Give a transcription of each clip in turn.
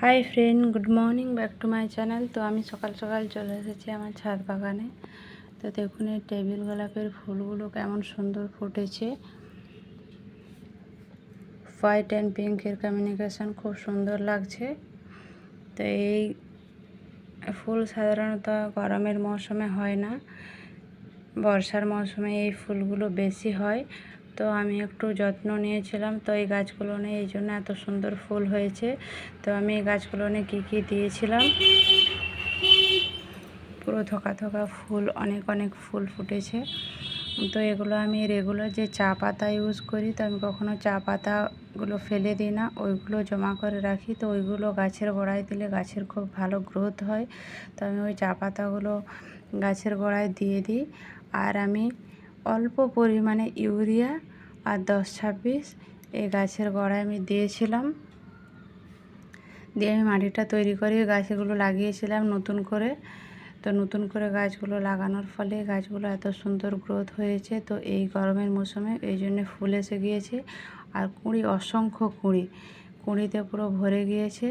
Hi friend good morning back to my channel তো আমি সকাল সকাল চলে এসেছি আমার ছাদ বাগানে। তো দেখুন এই টেবিল গোলাপের ফুলগুলো কেমন সুন্দর ফুটেছে। হোয়াইট অ্যান্ড পিঙ্কের কমিউনিকেশন খুব সুন্দর লাগছে। তো এই ফুল সাধারণত গরমের মৌসুমে হয় না। বর্ষার মৌসুমে এই ফুলগুলো বেশি হয়। তো আমি একটু যত্ন নিয়েছিলাম। তো এই গাছগুলো নিয়ে এই জন্য এত সুন্দর ফুল হয়েছে। তো আমি এই গাছগুলো নিয়ে কী কী দিয়েছিলাম? পুরো থোকা থোকা ফুল, অনেক অনেক ফুল ফুটেছে। তো এগুলো আমি রেগুলার যে চা পাতা ইউজ করি, তো আমি কখনো চা পাতাগুলো ফেলে দিই না। ওইগুলো জমা করে রাখি। তো ওইগুলো গাছের গোড়ায় দিলে গাছের খুব ভালো গ্রোথ হয়। তো আমি ওই চা পাতাগুলো গাছের গোড়ায় দিয়ে দিই। আর আমি অল্প পরিমাণে ইউরিয়া আর দশ ছাব্বিশ এই গাছের গোড়ায় আমি দিয়েছিলাম। দিয়ে আমি মাটিটা তৈরি করে গাছগুলো লাগিয়েছিলাম নতুন করে। তো নতুন করে গাছগুলো লাগানোর ফলে গাছগুলো এত সুন্দর গ্রোথ হয়েছে। তো এই গরমের মৌসুমে এই জন্যে ফুল এসে গিয়েছে। আর কুঁড়ি, অসংখ্য কুঁড়ি, কুঁড়িতে পুরো ভরে গিয়েছে।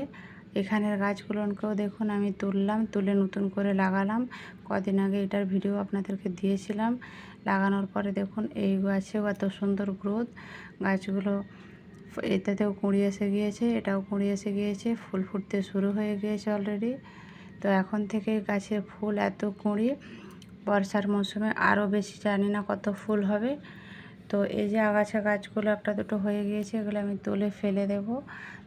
এখানের গাছগুলোকেও দেখুন, আমি তুললাম, তুলে নতুন করে লাগালাম। কদিন আগে এটার ভিডিও আপনাদেরকে দিয়েছিলাম। লাগানোর পরে দেখুন, এই গাছেও এত সুন্দর গ্রোথ। গাছগুলো এটাতেও কুঁড়ি এসে গিয়েছে, এটাও কুঁড়ি এসে গিয়েছে, ফুল ফুটতে শুরু হয়ে গিয়েছে অলরেডি তো এখন থেকে গাছের ফুল, এত কুঁড়ি, বর্ষার মৌসুমে আরও বেশি জানি না কত ফুল হবে। তো এই যে আগাছা গাছগুলো একটা দুটো হয়ে গিয়েছে, এগুলো আমি তুলে ফেলে দেব।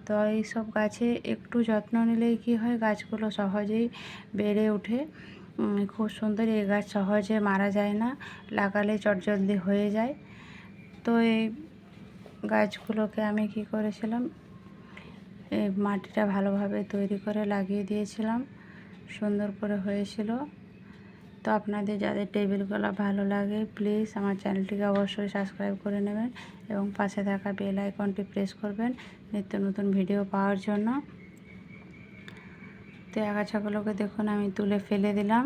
তো এই সব গাছে একটু যত্ন নিলেই কি হয়, গাছগুলো সহজেই বেড়ে ওঠে। খুব সুন্দর এই গাছ সহজে মারা যায় না, লাগালে চটজলদি হয়ে যায়। তো এই গাছগুলোকে আমি কি করেছিলাম, এই মাটিটা ভালোভাবে তৈরি করে লাগিয়ে দিয়েছিলাম। সুন্দর করে হয়েছিল। তো আপনাদের যাদের টেবিলগুলো ভালো লাগে প্লিজ আমার চ্যানেলটিকে অবশ্যই সাবস্ক্রাইব করে নেবেন এবং পাশে থাকা বেল আইকনটি প্রেস করবেন নিত্য নতুন ভিডিও পাওয়ার জন্য। তো আগাছাগুলোকে দেখুন, আমি তুলে ফেলে দিলাম।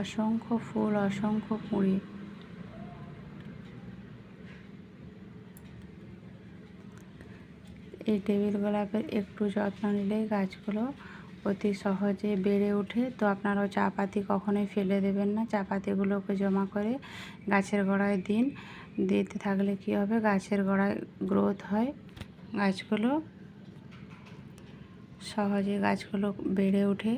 অসংখ্য ফুল, অসংখ্য কুঁড়ি। এই টেবিল গোলাপের একটু যত্ন নিলেই গাছগুলো অতি সহজে বেড়ে ওঠে। তো আপনারাও চা পাতি কখনোই ফেলে দেবেন না। চা পাতিগুলোকে জমা করে গাছের গোড়ায় দিন। দিতে থাকলে কি হবে? গাছের গোড়ায় গ্রোথ হয়। গাছগুলো সহজে গাছগুলো বেড়ে ওঠে।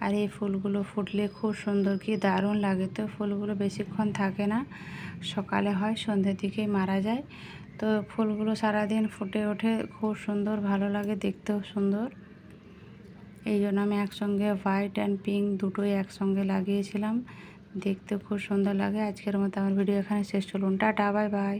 আর এই ফুলগুলো ফুটলে খুব সুন্দর, কি দারুণ লাগে তো। ফুলগুলো বেশিক্ষণ থাকে না। সকালে হয়, সন্ধ্যের দিকেই মারা যায়। তো ফুলগুলো সারাদিন ফুটে ওঠে। খুব সুন্দর, ভালো লাগে, দেখতেও সুন্দর। এই জন্য আমি একসঙ্গে হোয়াইট অ্যান্ড পিঙ্ক দুটোই একসঙ্গে লাগিয়েছিলাম। দেখতে খুব সুন্দর লাগে। আজকের মতো আমার ভিডিও এখানে শেষ। চলুন, টাটা, বাই বাই।